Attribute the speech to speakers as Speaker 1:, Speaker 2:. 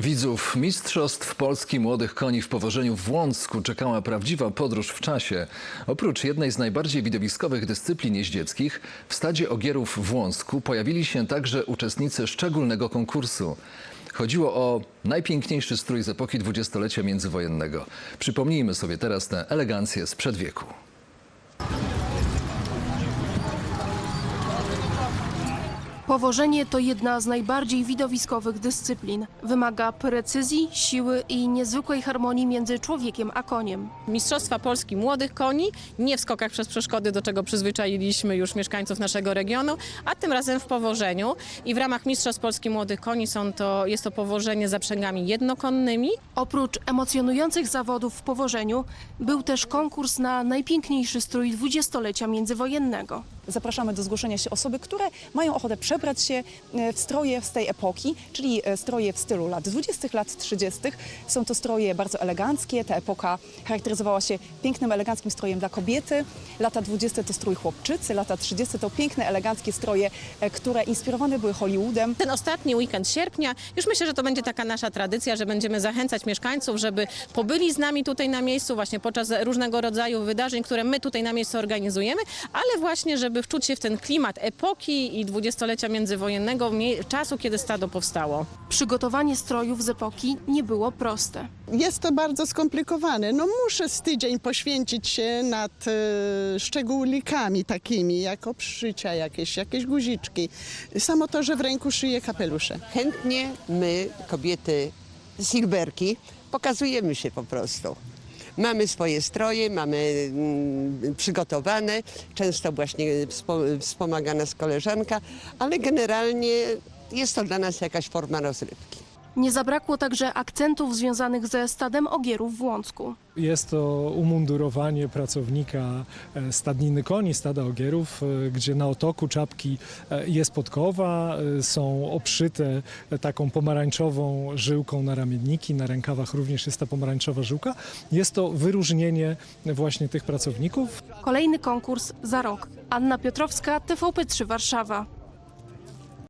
Speaker 1: Widzów Mistrzostw Polski Młodych Koni w powożeniu w Łącku czekała prawdziwa podróż w czasie. Oprócz jednej z najbardziej widowiskowych dyscyplin jeździeckich, w stadzie ogierów w Łącku pojawili się także uczestnicy szczególnego konkursu. Chodziło o najpiękniejszy strój z epoki dwudziestolecia międzywojennego. Przypomnijmy sobie teraz tę elegancję sprzed wieku.
Speaker 2: Powożenie to jedna z najbardziej widowiskowych dyscyplin. Wymaga precyzji, siły i niezwykłej harmonii między człowiekiem a koniem.
Speaker 3: Mistrzostwa Polski młodych koni, nie w skokach przez przeszkody, do czego przyzwyczailiśmy już mieszkańców naszego regionu, a tym razem w powożeniu. I w ramach Mistrzostw Polski młodych koni są to, jest to powożenie zaprzęgami jednokonnymi.
Speaker 2: Oprócz emocjonujących zawodów w powożeniu, był też konkurs na najpiękniejszy strój dwudziestolecia międzywojennego.
Speaker 4: Zapraszamy do zgłoszenia się osoby, które mają ochotę przebrać się e, w stroje z tej epoki, czyli e, stroje w stylu lat 20., lat 30. Są to stroje bardzo eleganckie. Ta epoka charakteryzowała się pięknym, eleganckim strojem dla kobiety. Lata 20. to strój chłopczycy, lata 30. to piękne, eleganckie stroje, e, które inspirowane były Hollywoodem.
Speaker 3: Ten ostatni weekend sierpnia, już myślę, że to będzie taka nasza tradycja, że będziemy zachęcać mieszkańców, żeby pobyli z nami tutaj na miejscu właśnie podczas różnego rodzaju wydarzeń, które my tutaj na miejscu organizujemy, ale właśnie, żeby wczuć się w ten klimat epoki i dwudziestolecia międzywojennego, czasu, kiedy stado powstało.
Speaker 2: Przygotowanie strojów z epoki nie było proste.
Speaker 5: Jest to bardzo skomplikowane. No muszę z tydzień poświęcić się nad e, szczególikami takimi, jak obszycia jakieś, jakieś guziczki. Samo to, że w ręku szyję kapelusze.
Speaker 6: chętnie my, kobiety silberki, pokazujemy się po prostu. Mamy swoje stroje, mamy mm, przygotowane, często właśnie wspo- wspomaga nas koleżanka, ale generalnie jest to dla nas jakaś forma rozrywki.
Speaker 2: Nie zabrakło także akcentów związanych ze stadem ogierów w Łącku.
Speaker 7: Jest to umundurowanie pracownika e, stadniny koni, stada ogierów, e, gdzie na otoku czapki e, jest podkowa, są obszyte taką pomarańczową żyłką na ramienniki, na rękawach również jest ta pomarańczowa żyłka. Jest to wyróżnienie właśnie tych pracowników.
Speaker 2: Kolejny konkurs za rok. Anna Piotrowska, TVP3 Warszawa.